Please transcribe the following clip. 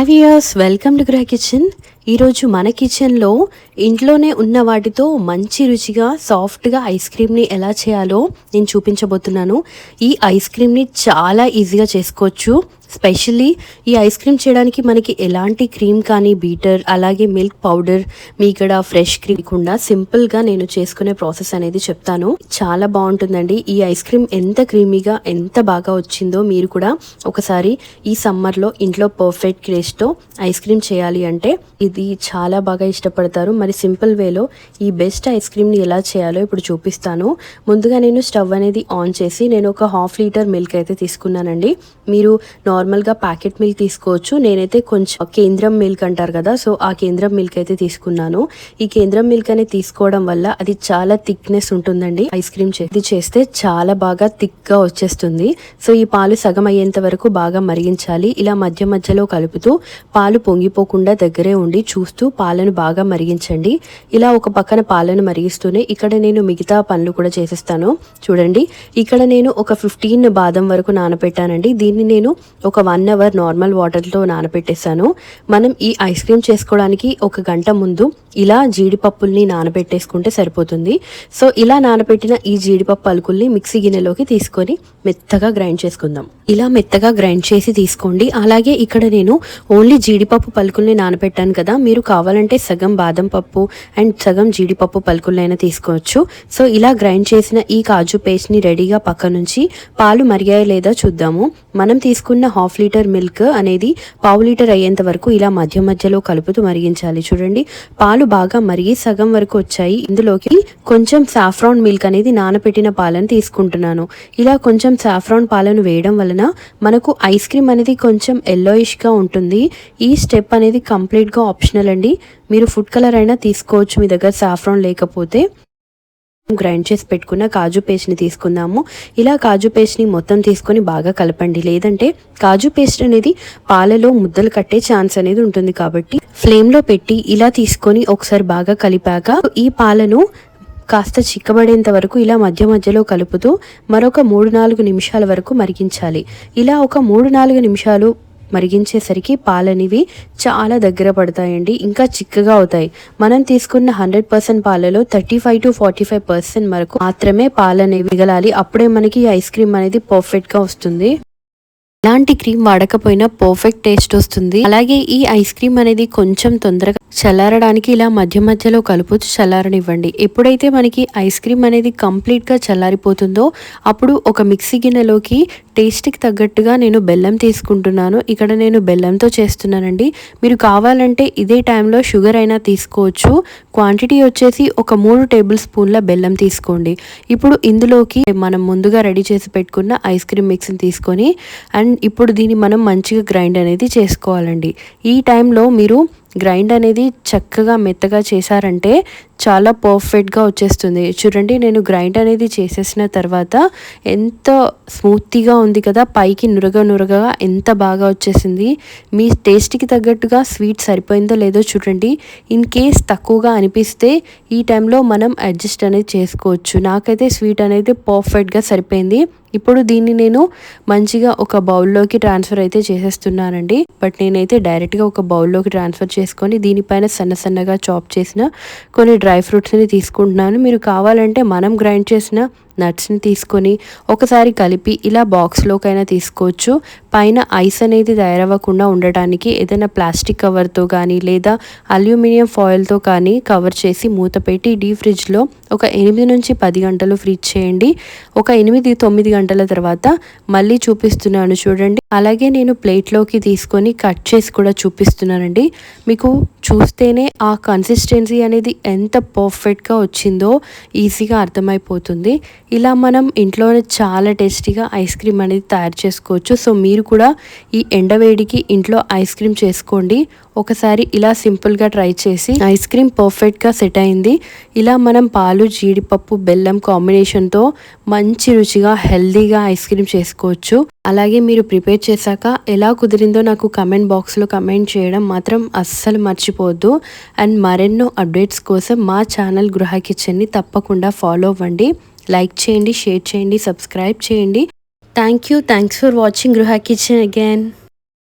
Have ఇయర్స్ welcome to Gruha kitchen ఈరోజు మన కిచెన్లో ఇంట్లోనే ఉన్న వాటితో మంచి రుచిగా సాఫ్ట్గా ఐస్ క్రీమ్ని ఎలా చేయాలో నేను చూపించబోతున్నాను. ఈ ఐస్ క్రీమ్ని చాలా ఈజీగా చేసుకోవచ్చు. స్పెషల్లీ ఈ ఐస్ క్రీమ్ చేయడానికి మనకి ఎలాంటి క్రీమ్ కానీ బీటర్ అలాగే మిల్క్ పౌడర్ మీ ఇక్కడ ఫ్రెష్ క్రీమ్ లేకుండా సింపుల్గా నేను చేసుకునే ప్రాసెస్ అనేది చెప్తాను. చాలా బాగుంటుందండి. ఈ ఐస్ క్రీమ్ ఎంత క్రీమీగా ఎంత బాగా వచ్చిందో మీరు కూడా ఒకసారి ఈ సమ్మర్లో ఇంట్లో పర్ఫెక్ట్ క్రేస్తో ఐస్ క్రీమ్ చేయాలి అంటే ఇది చాలా బాగా ఇష్టపడతారు. మరి సింపుల్ వేలో ఈ బెస్ట్ ఐస్ క్రీమ్ని ఎలా చేయాలో ఇప్పుడు చూపిస్తాను. ముందుగా నేను స్టవ్ అనేది ఆన్ చేసి నేను ఒక హాఫ్ లీటర్ మిల్క్ అయితే తీసుకున్నానండి. మీరు నార్మల్గా ప్యాకెట్ మిల్క్ తీసుకోవచ్చు. నేనైతే కొంచెం కేంద్రం మిల్క్ అంటారు కదా సో ఆ కేంద్రం మిల్క్ అయితే తీసుకున్నాను. ఈ కేంద్రం మిల్క్ అనేది తీసుకోవడం వల్ల అది చాలా థిక్నెస్ ఉంటుందండి. ఐస్ క్రీమ్ ఇది చేస్తే చాలా బాగా థిక్గా వచ్చేస్తుంది. సో ఈ పాలు సగం అయ్యేంత వరకు బాగా మరిగించాలి. ఇలా మధ్య మధ్యలో కలుపుతూ పాలు పొంగిపోకుండా దగ్గరే ఉండి చూస్తూ పాలను బాగా మరిగించండి. ఇలా ఒక పక్కన పాలను మరిగిస్తూనే ఇక్కడ నేను మిగతా పనులు కూడా చేసేస్తాను. చూడండి ఇక్కడ నేను ఒక ఫిఫ్టీన్ బాదం వరకు నానబెట్టానండి దీన్ని నేను ఒక వన్ అవర్ నార్మల్ వాటర్తో నానపెట్టేశాను. మనం ఈ ఐస్ క్రీమ్ చేసుకోవడానికి ఒక గంట ముందు ఇలా జీడిపప్పుల్ని నానబెట్టేసుకుంటే సరిపోతుంది. సో ఇలా నానబెట్టిన ఈ జీడిపప్పు పలుకుల్ని మిక్సీ గిన్నెలోకి తీసుకొని మెత్తగా గ్రైండ్ చేసుకుందాం. ఇలా మెత్తగా గ్రైండ్ చేసి తీసుకోండి. అలాగే ఇక్కడ నేను ఓన్లీ జీడిపప్పు పలుకుల్ని నానబెట్టాను కదా మీరు కావాలంటే సగం బాదం పప్పు అండ్ సగం జీడిపప్పు పలుకులైనా తీసుకోవచ్చు. సో ఇలా గ్రైండ్ చేసిన ఈ కాజు పేస్ట్ని రెడీగా పక్క నుంచి పాలు మరిగాయో లేదా చూద్దాము. మనం తీసుకున్న హాఫ్ లీటర్ మిల్క్ అనేది పావు లీటర్ అయ్యేంత వరకు ఇలా మధ్య మధ్యలో కలుపుతూ మరిగించాలి. చూడండి పాలు బాగా మరిగి సగం వరకు వచ్చాయి. ఇందులోకి కొంచెం సాఫ్రాన్ మిల్క్ అనేది నానపెట్టిన పాలను తీసుకుంటున్నాను. ఇలా కొంచెం సాఫ్రాన్ పాలను వేయడం వలన మనకు ఐస్ క్రీమ్ అనేది కొంచెం ఎల్లోయిష్గా ఉంటుంది. ఈ స్టెప్ అనేది కంప్లీట్గా ఆప్షనల్ అండి. మీరు ఫుడ్ కలర్ అయినా తీసుకోవచ్చు మీ దగ్గర సాఫ్రాన్ లేకపోతే. గ్రైండ్ చేసి పెట్టుకున్న కాజు పేస్ట్ని తీసుకుందాము. ఇలా కాజు పేస్ట్ని మొత్తం తీసుకొని బాగా కలపండి. లేదంటే కాజు పేస్ట్ అనేది పాలలో ముద్దలు కట్టే ఛాన్స్ అనేది ఉంటుంది కాబట్టి ఫ్లేమ్లో పెట్టి ఇలా తీసుకొని ఒకసారి బాగా కలిపాక ఈ పాలను కాస్త చిక్కబడేంత వరకు ఇలా మధ్య మధ్యలో కలుపుతూ మరొక మూడు నాలుగు నిమిషాల వరకు మరిగించాలి. ఇలా ఒక మూడు నాలుగు నిమిషాలు మరిగించేసరికి పాలనివి చాలా దగ్గర పడతాయండి ఇంకా చిక్కగా అవుతాయి. మనం తీసుకున్న హండ్రెడ్ పర్సెంట్ పాలలో thirty five to forty five percent వరకు మాత్రమే పాలనేవి మిగలాలి. అప్పుడే మనకి ఐస్ క్రీమ్ అనేది పర్ఫెక్ట్గా వస్తుంది. ఎలాంటి క్రీమ్ వాడకపోయినా పర్ఫెక్ట్ టేస్ట్ వస్తుంది. అలాగే ఈ ఐస్ క్రీమ్ అనేది కొంచెం తొందరగా చల్లారడానికి ఇలా మధ్య మధ్యలో కలుపు చల్లారనివ్వండి. ఎప్పుడైతే మనకి ఐస్ క్రీమ్ అనేది కంప్లీట్గా చల్లారిపోతుందో అప్పుడు ఒక మిక్సీ గిన్నెలోకి టేస్ట్కి తగ్గట్టుగా నేను బెల్లం తీసుకుంటున్నాను. ఇక్కడ నేను బెల్లంతో చేస్తున్నానండి. మీరు కావాలంటే ఇదే టైంలో షుగర్ అయినా తీసుకోవచ్చు. క్వాంటిటీ వచ్చేసి ఒక మూడు టేబుల్ స్పూన్ల బెల్లం తీసుకోండి. ఇప్పుడు ఇందులోకి మనం ముందుగా రెడీ చేసి పెట్టుకున్న ఐస్ క్రీమ్ మిక్స్ని తీసుకొని అండ్ అండ్ ఇప్పుడు దీన్ని మనం మంచిగా గ్రైండ్ అనేది చేసుకోవాలండి. ఈ టైంలో మీరు గ్రైండ్ అనేది చక్కగా మెత్తగా చేశారంటే చాలా పర్ఫెక్ట్గా వచ్చేస్తుంది. చూడండి నేను గ్రైండ్ అనేది చేసేసిన తర్వాత ఎంత స్మూత్గా ఉంది కదా పైకి నురగ నురగగా ఎంత బాగా వచ్చేసింది. మీ టేస్ట్కి తగ్గట్టుగా స్వీట్ సరిపోయిందో లేదో చూడండి. ఇన్ కేస్ తక్కువగా అనిపిస్తే ఈ టైంలో మనం అడ్జస్ట్ అనేది చేసుకోవచ్చు. నాకైతే స్వీట్ అనేది పర్ఫెక్ట్గా సరిపోయింది. ఇప్పుడు దీన్ని నేను మంచిగా ఒక బౌల్లోకి ట్రాన్స్ఫర్ అయితే చేసేస్తున్నానండి. బట్ నేనైతే డైరెక్ట్గా ఒక బౌల్లోకి ట్రాన్స్ఫర్ చేసుకొని దీనిపైన సన్న సన్నగా చాప్ చేసిన కొన్ని డ్రై ఫ్రూట్స్ని తీసుకుంటున్నాను. మీరు కావాలంటే మనం గ్రైండ్ చేసిన నట్స్ని తీసుకొని ఒకసారి కలిపి ఇలా బాక్స్లోకైనా తీసుకోవచ్చు. పైన ఐస్ అనేది తయారవ్వకుండా ఉండటానికి ఏదైనా ప్లాస్టిక్ కవర్తో కానీ లేదా అల్యూమినియం ఫాయిల్తో కానీ కవర్ చేసి మూత పెట్టి డీ ఫ్రిడ్జ్లో ఒక ఎనిమిది నుంచి పది గంటలు ఫ్రిడ్జ్ చేయండి. ఒక ఎనిమిది తొమ్మిది గంటల తర్వాత మళ్ళీ చూపిస్తున్నాను చూడండి. అలాగే నేను ప్లేట్లోకి తీసుకొని కట్ చేసి కూడా చూపిస్తున్నానండి. మీకు చూస్తేనే ఆ కన్సిస్టెన్సీ అనేది ఎంత పర్ఫెక్ట్గా వచ్చిందో ఈజీగా అర్థమైపోతుంది. ఇలా మనం ఇంట్లోనే చాలా టేస్టీగా ఐస్ క్రీమ్ అనేది తయారు చేసుకోవచ్చు. సో మీరు కూడా ఈ ఎండవేడికి ఇంట్లో ఐస్ క్రీమ్ చేసుకోండి. ఒకసారి ఇలా సింపుల్గా ట్రై చేసి ఐస్ క్రీమ్ పర్ఫెక్ట్గా సెట్ అయింది. ఇలా మనం పాలు జీడిపప్పు బెల్లం కాంబినేషన్తో మంచి రుచిగా హెల్దీగా ఐస్ క్రీమ్ చేసుకోవచ్చు. అలాగే మీరు ప్రిపేర్ చేశాక ఎలా కుదిరిందో నాకు కమెంట్ బాక్స్లో కమెంట్ చేయడం మాత్రం అస్సలు మర్చిపోవద్దు. అండ్ మరెన్నో అప్డేట్స్ కోసం మా ఛానల్ గృహ కిచెన్ని తప్పకుండా ఫాలో అవ్వండి. లైక్ చేయండి షేర్ చేయండి సబ్స్క్రైబ్ చేయండి. Thank you thanks for watching Gruha kitchen again